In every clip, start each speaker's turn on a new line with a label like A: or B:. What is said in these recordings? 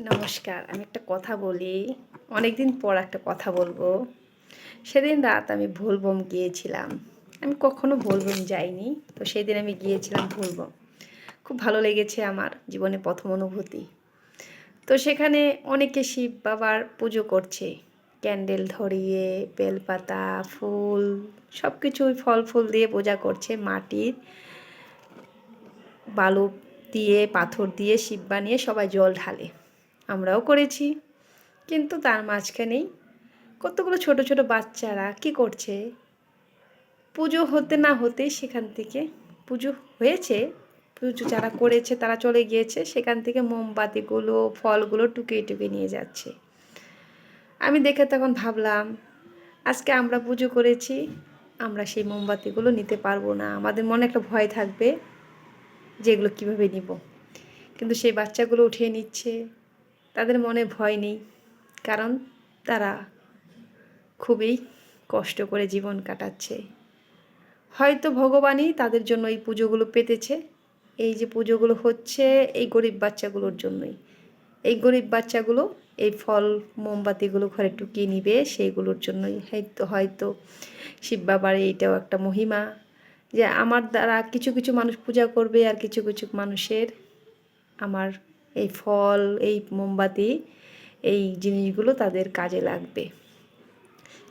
A: নমস্কার, আমি একটা কথা বলি। অনেক দিন পর একটা কথা বলব। সেদিন রাত আমি ভুলবম গিয়েছিলাম। আমি কখনো ভুলবম যাইনি, তো সেদিন আমি গিয়েছিলাম ভুলবম। খুব ভালো লেগেছে আমার জীবনে প্রথম অনুভূতি। তো সেখানে অনেকে শিব বাবার পুজো করছে। ক্যান্ডেল ধরিয়ে, বেলপাতা, ফুল সব কিছু ফল ফুল দিয়ে পূজা করছে মাটির। বালু দিয়ে, পাথর দিয়ে, শিব বানিয়ে সবাই জল ঢালে। আমরাও করেছি। কিন্তু তার মাঝখানেই কতগুলো ছোট ছোট বাচ্চারা কি করছে? পুজো হতে না হতেই সেখান থেকে পুজো হয়েছে। পুজো যারা করেছে তারা চলে গিয়েছে। সেখান থেকে মোমবাতিগুলো, ফলগুলো টুকিয়ে টুকিয়ে নিয়ে যাচ্ছে। আমি দেখে তখন ভাবলাম, আজকে আমরা পুজো করেছি, আমরা সেই মোমবাতিগুলো নিতে পারব না। আমাদের মনে একটা ভয় থাকবে যে এগুলো কীভাবে নিব। কিন্তু সেই বাচ্চাগুলো উঠিয়ে নিচ্ছে। তাদের মনে ভয় নেই, কারণ তারা খুবই কষ্ট করে জীবন কাটাচ্ছে। হয়তো ভগবানই তাদের জন্য এই পুজোগুলো পেতেছে। এই যে পুজোগুলো হচ্ছে এই গরিব বাচ্চাগুলোর জন্যই। এই গরিব বাচ্চাগুলো এই ফল, মোমবাতিগুলো ঘরে টুকিয়ে নিবে, সেইগুলোর জন্যই হয়তো হয়তো শিব বাবার এইটাও একটা মহিমা যে আমার দ্বারা কিছু কিছু মানুষ পূজা করবে আর কিছু কিছু মানুষের আমার এই ফল, এই মোমবাতি, এই জিনিসগুলো তাদের কাজে লাগবে।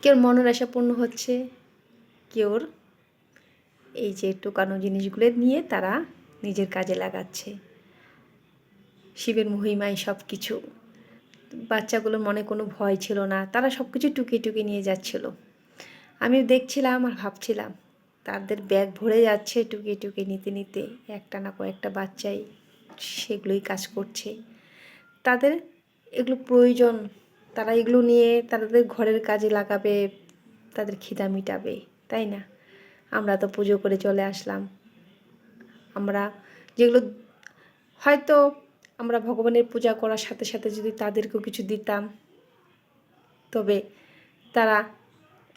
A: কেউ মনের আশা পূর্ণ হচ্ছে? কেউর এই যে টোকানো জিনিসগুলো নিয়ে তারা নিজের কাজে লাগাচ্ছে। শিবের মহিমায় সব কিছু বাচ্চাগুলোর মনে কোনো ভয় ছিল না। তারা সব কিছু টুকি টুকি নিয়ে যাচ্ছিল। আমি দেখছিলাম আর ভাবছিলাম, তাদের ব্যাগ ভরে যাচ্ছে টুকি টুকি নিতে নিতে। একটা না কয়েকটা বাচ্চাই সেগুলোই কাজ করছে। তাদের এগুলো প্রয়োজন, তারা এগুলো নিয়ে তাদের ঘরের কাজে লাগাবে, তাদের খিদা মিটাবে, তাই না? আমরা তো পুজো করে চলে আসলাম। আমরা যেগুলো, হয়তো আমরা ভগবানের পূজা করার সাথে সাথে যদি তাদেরকেও কিছু দিতাম, তবে তারা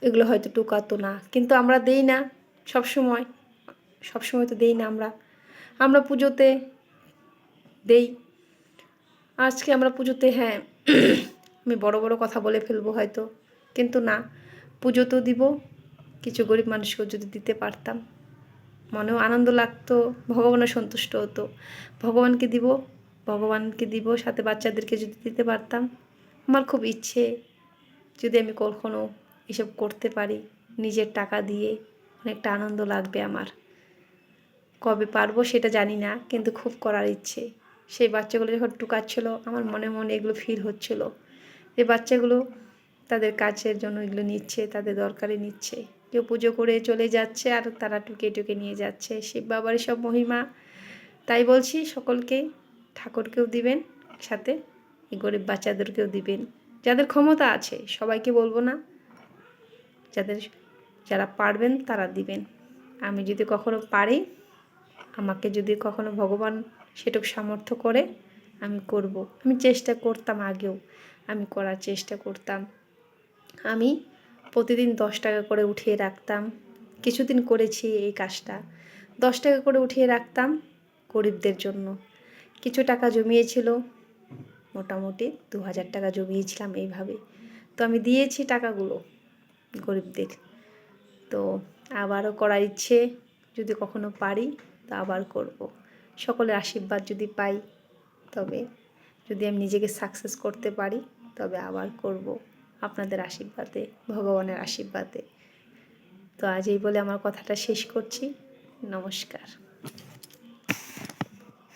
A: এগুলো হয়তো টুকাতো না। কিন্তু আমরা দেই না সব সময় সব সময় তো দেই না আমরা। আমরা পুজোতে দেই। আজকে আমরা পুজোতে হ্যাঁ আমি বড় বড় কথা বলে ফেলব হয়তো, কিন্তু না, পুজো তো দিব, কিছু গরিব মানুষকেও যদি দিতে পারতাম। মনেও আনন্দ লাগতো, ভগবানও সন্তুষ্ট হতো। ভগবানকে দিব ভগবানকে দিব, সাথে বাচ্চাদেরকে যদি দিতে পারতাম। আমার খুব ইচ্ছে, যদি আমি কখনও এসব করতে পারি, নিজের টাকা দিয়ে, অনেকটা আনন্দ লাগবে আমার। কবে পারব সেটা জানি না, কিন্তু খুব করার ইচ্ছে। সেই বাচ্চাগুলো যখন টুকাচ্ছিল, আমার মনে মনে এগুলো ফিল হচ্ছিল। এই বাচ্চাগুলো তাদের কাছের জন্য এগুলো নিচ্ছে, তাদের দরকারে নিচ্ছে। কেউ পুজো করে চলে যাচ্ছে আর তারা টুকে টুকে নিয়ে যাচ্ছে। শিব বাবার সব মহিমা, তাই বলছি সকলকে, ঠাকুরকেও দিবেন সাথে এই গরিব বাচ্চাদেরকেও দিবেন। যাদের ক্ষমতা আছে, সবাইকে বলব না, যাদের যারা পারবেন তারা দিবেন। আমি যদি কখনো পারি, আমাকে যদি কখনো ভগবান সেটুক সামর্থ্য করে আমি করব। আমি চেষ্টা করতাম আগেও, আমি করার চেষ্টা করতাম। আমি প্রতিদিন দশ টাকা করে উঠিয়ে রাখতাম। কিছুদিন করেছি এই কাজটা। দশ টাকা করে উঠিয়ে রাখতাম গরিবদের জন্য। কিছু টাকা জমিয়েছিল, মোটামুটি দু হাজার টাকা জমিয়েছিলাম এইভাবে। তো আমি দিয়েছি টাকাগুলো গরিবদের। তো আবারও করার ইচ্ছে, যদি কখনো পারি, তো আবার করব। সকলের আশীর্বাদ যদি পাই, তবে যদি আমি নিজেকে সাকসেস করতে পারি, তবে আবার করব আপনাদের আশীর্বাদে, ভগবানের আশীর্বাদে। তো আজ এই বলে আমার কথাটা শেষ করছি। নমস্কার।